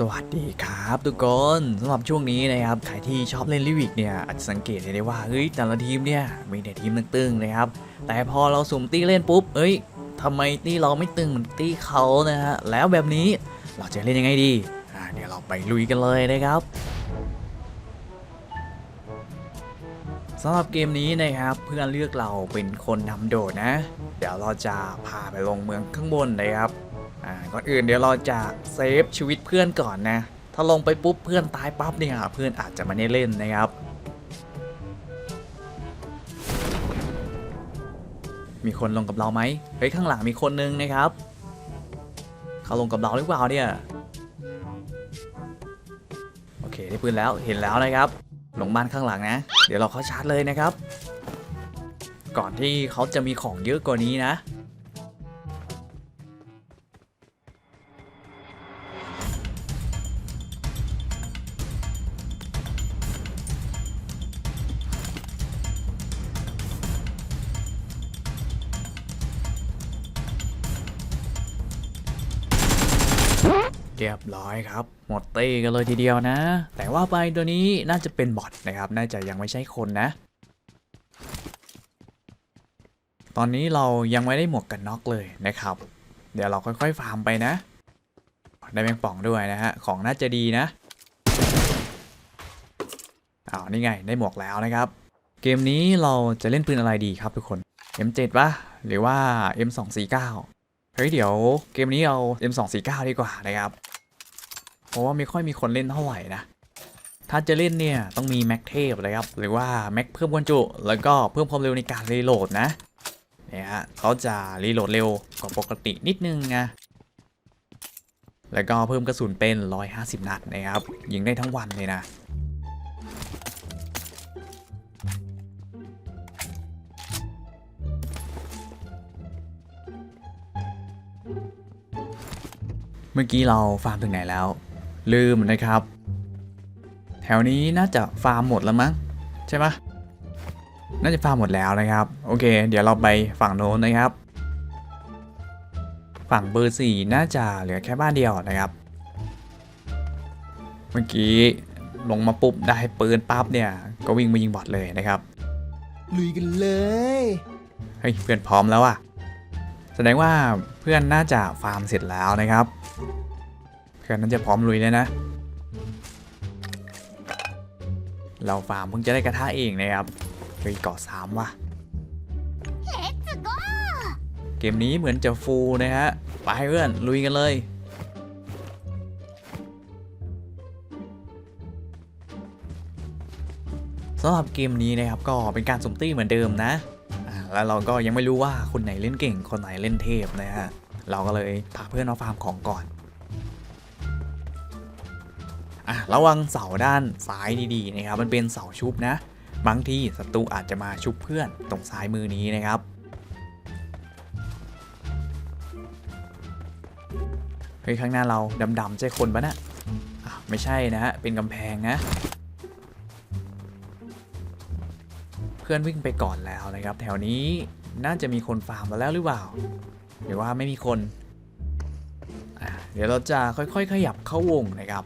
สวัสดีครับทุกคนสำหรับช่วงนี้นะครับใครที่ชอบเล่นลิวิกเนี่ยอาจจะสังเกตเห็นได้ว่าเฮ้ยแต่ละทีมเนี่ยมีแต่ทีมตึงๆนะครับแต่พอเราสุ่มตีเล่นปุ๊บเอ้ยทำไมตีเราไม่ตึงเหมือนตีเขานะฮะแล้วแบบนี้เราจะเล่นยังไงดีอ่าเดี๋ยวเราไปลุยกันเลยนะครับสำหรับเกมนี้นะครับเพื่อนเลือกเราเป็นคนนำโดดนะ เดี๋ยวเราจะพาไปลงเมืองข้างบนนะครับ ก่อนอื่นเดี๋ยวเราจะเซฟชีวิตเพื่อนก่อนนะ ถ้าลงไปปุ๊บเพื่อนตายปั๊บเนี่ยเพื่อนอาจจะม่ได้เล่นนะครับ มีคนลงกับเราไหมเฮ้ยข้างหลังมีคนนึงนะครับ เขาลงกับเราหรือเปล่าเนี่ย โอเคได้ปืนแล้วเห็นแล้วนะครับลงบ้านข้างหลังนะ เดี๋ยวเราเข้าชาร์จเลยนะครับ ก่อนที่เขาจะมีของเยอะกว่านี้นะ เรียบร้อยครับ หมดเต้กันเลยทีเดียวนะ แต่ว่าไปตัวนี้น่าจะเป็นบอทนะครับ น่าจะยังไม่ใช่คนนะ ตอนนี้เรายังไม่ได้หมวกกันน็อกเลยนะครับ เดี๋ยวเราค่อยๆฟาร์มไปนะ ได้แมงป่องด้วยนะฮะ ของน่าจะดีนะอ้าวนี่ไง ได้หมวกแล้วนะครับ เกมนี้เราจะเล่นปืนอะไรดีครับทุกคน M7 ปะหรือว่า M249 เฮ้ยเดี๋ยวเกมนี้เอา M249 ดีกว่านะครับ ราะว่าไม่ค่อยมีคนเล่นเท่าไหร่นะ ถ้าจะเล่นเนี่ยต้องมีแม็กเทพเลยครับ หรือว่าแม็กเพิ่มความจุ แล้วก็เพิ่มความเร็วในการรีโหลดนะเนี่ยฮะเขาจะรีโหลดเร็วกว่าปกตินิดนึงนะแล้วก็เพิ่มกระสุนเป็น 150 นัดนะครับ ยิงได้ทั้งวันเลยนะเมื่อกี้เราฟาร์มถึงไหนแล้ว ลืมนะครับ แถวนี้น่าจะฟาร์มหมดแล้วมั้งใช่ปะน่าจะฟาร์มหมดแล้วนะครับ โอเค เดี๋ยวเราไปฝั่งโน้นนะครับ ฝั่งเบอร์สี่น่าจะเหลือแค่บ้านเดียวนะครับ เมื่อกี้ลงมาปุ๊บได้ปืนปั๊บเนี่ย ก็วิ่งมายิงบอทเลยนะครับ ลุยกันเลยเฮ้ยเพื่อนพร้อมแล้วอะแสดงว่าเพื่อนน่าจะฟาร์มเสร็จแล้วนะครับ เพื่อนน่าจะพร้อมลุยเลยนะ เราฟาร์มเพิ่งจะได้กระทะเองนะครับเฮ้ยเกาะสามว่ะ เกมนี้เหมือนจะฟูลนะฮะ ไปเพื่อน ลุยกันเลยสำหรับเกมนี้นะครับก็เป็นการสุ่มตี้เหมือนเดิมนะอ่าแล้วเราก็ยังไม่รู้ว่าคนไหนเล่นเก่งคนไหนเล่นเทพนะฮะ เราก็เลยพาเพื่อนมาฟาร์มของก่อน อะระวังเสาด้านซ้ายดีๆนะครับ มันเป็นเสาชุบนะ บางทีศัตรูอาจจะมาชุบเพื่อนตรงซ้ายมือนี้นะครับเฮ้ยข้างหน้าเราดำๆใช่คนปะนะอะไม่ใช่นะฮะเป็นกำแพงนะ เพื่อนวิ่งไปก่อนแล้วนะครับ แถวนี้น่าจะมีคนฟาร์มมาแล้วหรือเปล่าหรือว่าไม่มีคนเดี๋ยวเราจะค่อยๆ ขยับเข้าวงนะครับ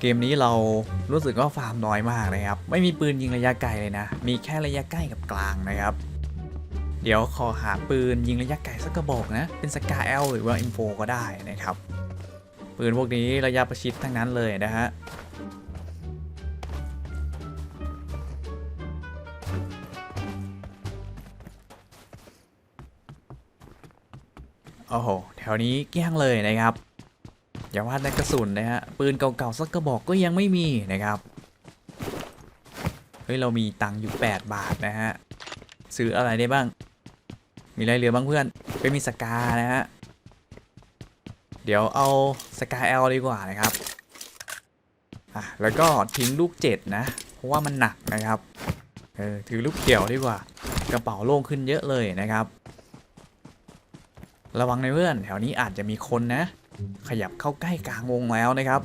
เกมนี้เรารู้สึกว่าฟาร์มน้อยมากนะครับ ไม่มีปืนยิงระยะไกลเลยนะ มีแค่ระยะใกล้กับกลางนะครับ เดี๋ยวขอหาปืนยิงระยะไกลสักกระบอกนะ เป็นสกาเอลหรือว่าอินโฟก็ได้นะครับ ปืนพวกนี้ระยะประชิดทั้งนั้นเลยนะฮะโอ้โห แถวนี้เกี้ยงเลยนะครับ อย่าว่าแต่กระสุนนะฮะปืนเก่าๆสักกระบอกก็ยังไม่มีนะครับเฮ้ยเรามีตังค์อยู่ 8 บาทนะฮะซื้ออะไรได้บ้าง มีอะไรเหลือบ้างเพื่อนไปมีสกานะฮะเดี๋ยวเอาสกาเอลดีกว่านะครับอะแล้วก็ทิ้งลูกเจ็ดนะ เพราะว่ามันหนักนะครับเออถือลูกเขียวดีกว่ากระเป๋าโล่งขึ้นเยอะเลยนะครับ ระวังในเพื่อนแถวนี้อาจจะมีคนนะ ขยับเข้าใกล้กลางวงแล้วนะครับ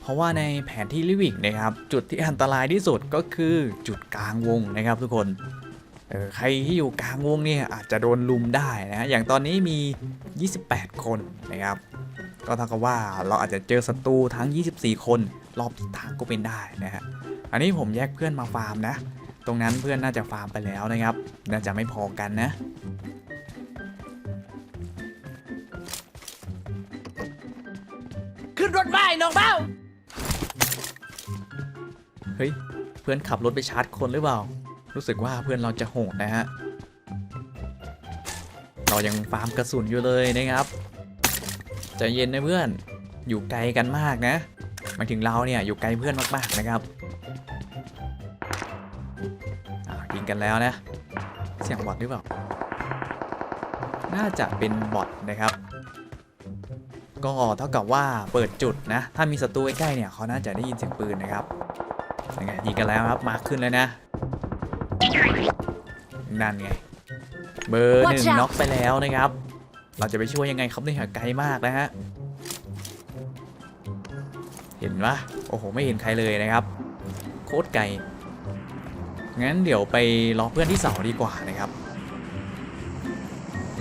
เพราะว่าในแผนที่ลิวิกนะครับ จุดที่อันตรายที่สุดก็คือจุดกลางวงนะครับทุกคนออใครที่อยู่กลางวงเนี่ยอาจจะโดนลุมได้นะอย่างตอนนี้มี 28 คนนะครับ ก็เท่ากับว่าเราอาจจะเจอศัตรูทั้ง 24 คน รอบทิศทางก็เป็นได้นะฮะ อันนี้ผมแยกเพื่อนมาฟาร์มนะ ตรงนั้นเพื่อนน่าจะฟาร์มไปแล้วนะครับ น่าจะไม่พอกันนะ ขึ้นรถไม้น้องเบ้า เฮ้ย เพื่อนขับรถไปชาร์จคนหรือเปล่า รู้สึกว่าเพื่อนเราจะโหดนะฮะ เรายังฟาร์มกระสุนอยู่เลยนะครับ ใจเย็นนะเพื่อน อยู่ไกลกันมากนะหมายถึงเราเนี่ยอยู่ไกลเพื่อนมากๆนะครับ กันแล้วนะ เสียงบอทหรือเปล่า น่าจะเป็นบอทนะครับ ก็เท่ากับว่าเปิดจุดนะ ถ้ามีศัตรูใกล้ๆเนี่ยเขาน่าจะได้ยินเสียงปืนนะครับยังไงยิงกันแล้วครับ มาร์คขึ้นแล้วนะ นั่นไง เบอร์หนึ่ง Watch out น็อกไปแล้วนะครับ เราจะไปช่วยยังไงครับเนี่ยไกลมากนะฮะ เห็นปะโอ้โห ไม่เห็นใครเลยนะครับ โคตรไกล งั้นเดี๋ยวไปรอเพื่อนที่เสาดีกว่านะครับ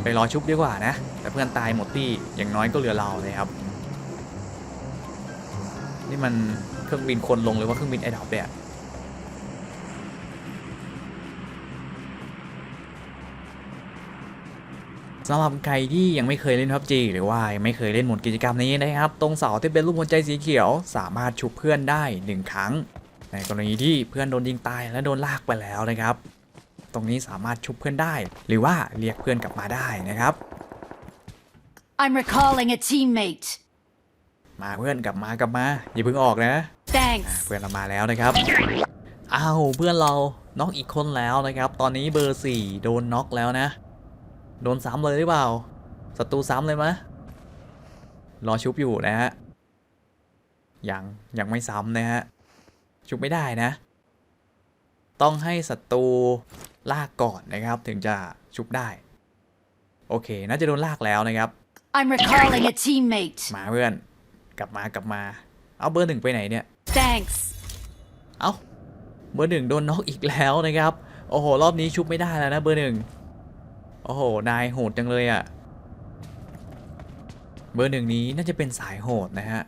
ไปรอชุบดีกว่านะ แต่เพื่อนตายหมดที่อย่างน้อยก็เหลือเราเลยครับ นี่มันเครื่องบินคนลงหรือว่าเครื่องบินไอดอปเนี่ยสำหรับใครที่ยังไม่เคยเล่น PUBG หรือว่ายังไม่เคยเล่นหมดกิจกรรมนี้นะครับ ตรงเสาที่เป็นรูปหัวใจสีเขียว สามารถชุบเพื่อนได้ 1 ครั้ง ในกรณีที่เพื่อนโดนยิงตายและโดนลากไปแล้วนะครับ ตรงนี้สามารถชุบเพื่อนได้ หรือว่าเรียกเพื่อนกลับมาได้นะครับ I'm recalling a teammate. มาเพื่อนกลับมากลับมาอย่าเพิ่งออกนะ Thanks. เพื่อนเรามาแล้วนะครับอ้าวเพื่อนเราน็อกอีกคนแล้วนะครับ ตอนนี้เบอร์4โดนน็อกแล้วนะ โดนซ้ำเลยหรือเปล่าศัตรูซ้ำเลยมะรอชุบอยู่นะฮะยังยังไม่ซ้ำนะฮะ ชุบไม่ได้นะ ต้องให้ศัตรูลากก่อนนะครับ ถึงจะชุบได้ โอเค น่าจะโดนลากแล้วนะครับ I'm recalling a teammate. มาเพื่อน กลับมากลับมา เอาเบอร์หนึ่งไปไหนเนี่ย Thanks. เอ้าเบอร์หนึ่งโดนน็อกอีกแล้วนะครับ โอ้โห รอบนี้ชุบไม่ได้แล้วนะเบอร์หนึ่งโอ้โห นายโหดจังเลยอะ่ะ เบอร์หนึ่งนี้น่าจะเป็นสายโหดนะฮะ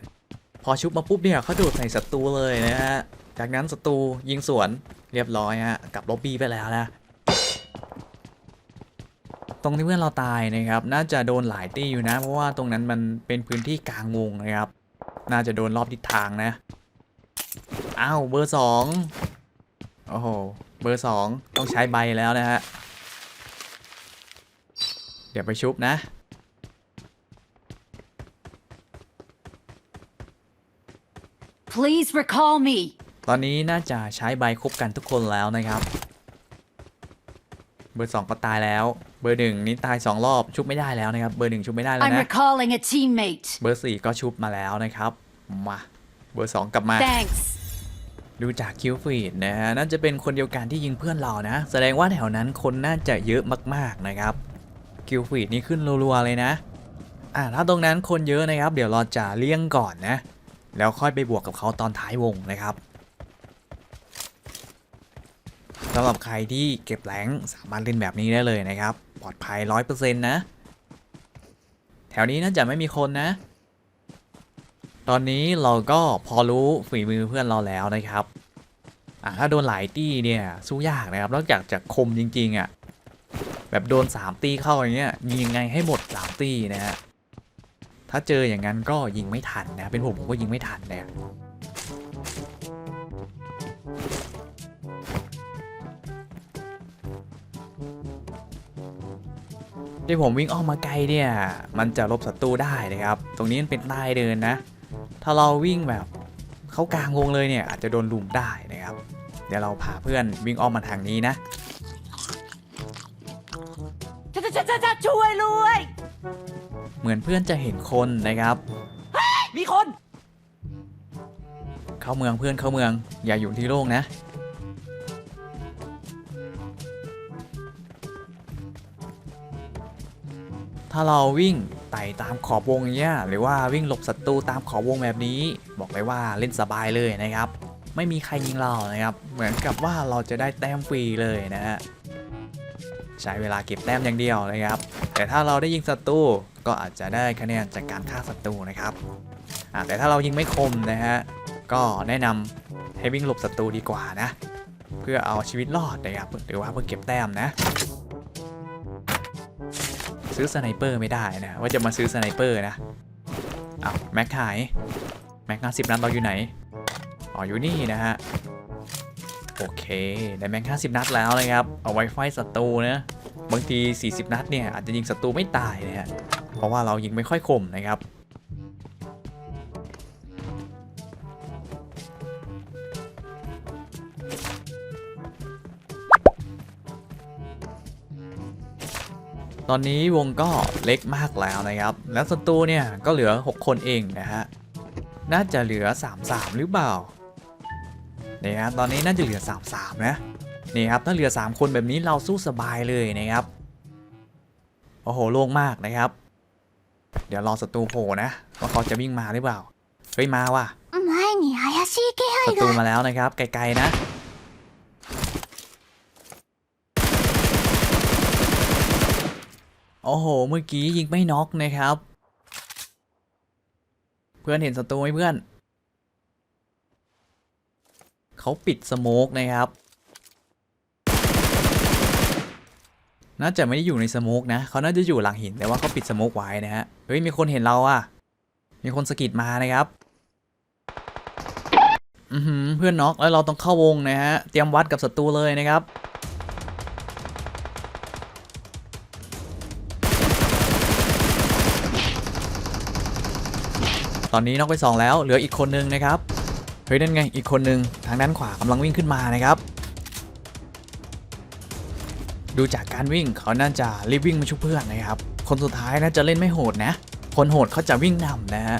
พอชุบมาปุ๊บเนี่ยเขาโดดใส่ศัตรูเลยนะฮะ จากนั้นศัตรูยิงสวนเรียบร้อยฮะกลับล็อบบี้ไปแล้วนะตรงที่เพื่อนเราตายนะครับ น่าจะโดนหลายตีอยู่นะ เพราะว่าตรงนั้นมันเป็นพื้นที่กลางวงนะครับ น่าจะโดนรอบทิศทางนะอ้าวเบอร์สองโอ้โหเบอร์สองต้องใช้ใบแล้วนะฮะเดี๋ยวไปชุบนะ Please recall me. ตอนนี้น่าจะใช้ใบครบกันทุกคนแล้วนะครับ เบอร์สองก็ตายแล้ว เบอร์หนึ่งนี่ตายสองรอบชุบไม่ได้แล้วนะครับ เบอร์หนึ่งชุบไม่ได้แล้ว I'm นะ recalling a teammate. เบอร์สี่ก็ชุบมาแล้วนะครับ มา เบอร์สองกลับมา Thanks. ดูจากคิวฟีดนะฮะน่าจะเป็นคนเดียวกันที่ยิงเพื่อนเรานะ แสดงว่าแถวนั้นคนน่าจะเยอะมากๆนะครับคิวฟีดนี่ขึ้นรัวๆเลยนะ อ่าถ้าตรงนั้นคนเยอะนะครับ เดี๋ยวเราจะเลี่ยงก่อนนะ แล้วค่อยไปบวกกับเขาตอนท้ายวงนะครับ สำหรับใครที่เก็บแรงสามารถเล่นแบบนี้ได้เลยนะครับ ปลอดภัย100%นะ แถวนี้น่าจะไม่มีคนนะ ตอนนี้เราก็พอรู้ฝีมือเพื่อนเราแล้วนะครับอ่าถ้าโดนหลายตี้เนี่ยสู้ยากนะครับ นอกจากจะคมจริงๆอะ่ะ แบบโดน 3 ตีเข้าอย่างเงี้ยยิงยังไงให้หมด 3 ตีนะฮะ ถ้าเจออย่างนั้นก็ยิงไม่ทันนะ เป็นผมผมก็ยิงไม่ทันเนี่ย ที่ผมวิ่งออกมาไกลเนี่ย มันจะลบศัตรูได้นะครับ ตรงนี้มันเป็นใต้เดินนะ ถ้าเราวิ่งแบบเข้ากลางวงเลยเนี่ย อาจจะโดนลุมได้นะครับ เดี๋ยวเราพาเพื่อนวิ่งอ้อมมาทางนี้นะช่วยด้วยเหมือนเพื่อนจะเห็นคนนะครับ มีคน เข้าเมืองเพื่อนเข้าเมือง อย่าอยู่ที่โล่งนะ ถ้าเราวิ่งไต่ตามขอบวงเงี้ยหรือว่าวิ่งหลบศัตรูตามขอบวงแบบนี้ บอกเลยว่าเล่นสบายเลยนะครับ ไม่มีใครยิงเรานะครับ เหมือนกับว่าเราจะได้แต้มฟรีเลยนะฮะใช้เวลาเก็บแต้มอย่างเดียวนะครับ แต่ถ้าเราได้ยิงศัตรูก็อาจจะได้คะแนนจากการฆ่าศัตรูนะครับแต่ถ้าเรายิงไม่คมนะฮะก็แนะนำให้วิ่งหลบศัตรูดีกว่านะ เพื่อเอาชีวิตรอดนะครับหรือว่าเพื่อเก็บแต้มนะ ซื้อสไนเปอร์ไม่ได้นะว่าจะมาซื้อสไนเปอร์นะอ้าวแม็กหายแม็กห้าสิบนัดเราอยู่ไหนอ๋ออยู่นี่นะฮะโอเคได้แม็กห้าสิบนัดแล้วนะครับเอาไว้ไฟศัตรูนะบางที 40 นัดเนี่ยอาจจะยิงศัตรูไม่ตายนะฮะเพราะว่าเรายิงไม่ค่อยคมนะครับ ตอนนี้วงก็เล็กมากแล้วนะครับ แล้วศัตรูเนี่ยก็เหลือ 6 คนเองนะฮะ น่าจะเหลือ 3 3 หรือเปล่านี่ฮะตอนนี้น่าจะเหลือ 3 3 นะนี่ครับถ้าเหลือ 3 คนแบบนี้เราสู้สบายเลยนะครับ โอ้โหโล่งมากนะครับ เดี๋ยวรอศัตรูโผล่นะว่าเขาจะวิ่งมาหรือเปล่า เฮ้ยมาว่ะศัตรูมาแล้วนะครับ ไกลๆนะ อ้โห เมื่อกี้ยิงไม่น็อกนะครับ เพื่อนเห็นศัตรูไหมเพื่อน เขาปิดสโมกนะครับ น่าจะไม่ได้อยู่ในสโมกนะ เขาน่าจะอยู่หลังหินแต่ว่าเขาปิดสโมกไว้นะฮะ เฮ้ย มีคนเห็นเราอะมีคนสะกิดมานะครับ อือหือเพื่อนน็อกแล้วเราต้องเข้าวงนะฮะ เตรียมวัดกับศัตรูเลยนะครับ ตอนนี้น็อกไป 2 แล้วเหลืออีกคนนึงนะครับเฮ้ยนั่นไงอีกคนนึงทางด้านขวากำลังวิ่งขึ้นมานะครับ ดูจากการวิ่งเขาน่าจะรีบวิ่งมาช่วยเพื่อนนะครับ คนสุดท้ายน่าจะเล่นไม่โหดนะ คนโหดเขาจะวิ่งนำนะฮะ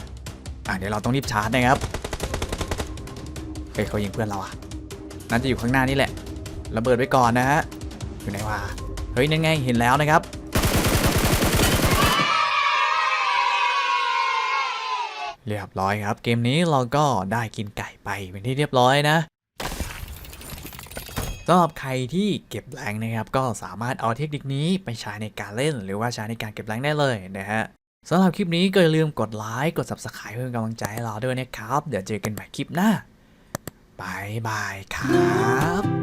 อะเดี๋ยวเราต้องรีบชาร์จนะครับเฮ้ยเขายิงเพื่อนเราอะน่าจะอยู่ข้างหน้านี่แหละระเบิดไว้ก่อนนะฮะอยู่ไหนวะเฮ้ยนั่นไงเห็นแล้วนะครับ เรียบร้อยครับ เกมนี้เราก็ได้กินไก่ไปเป็นที่เรียบร้อยนะสำหรับใครที่เก็บแรงนะครับ ก็สามารถเอาเทคนิคนี้ไปใช้ในการเล่น หรือว่าใช้ในการเก็บแรงได้เลยนะฮะสำหรับคลิปนี้ก็อย่าลืมกดไลค์กด subscribe เพื่อเป็นกำลังใจให้เราด้วยนะครับ เดี๋ยวเจอกันใหม่คลิปหน้าบายบายครับ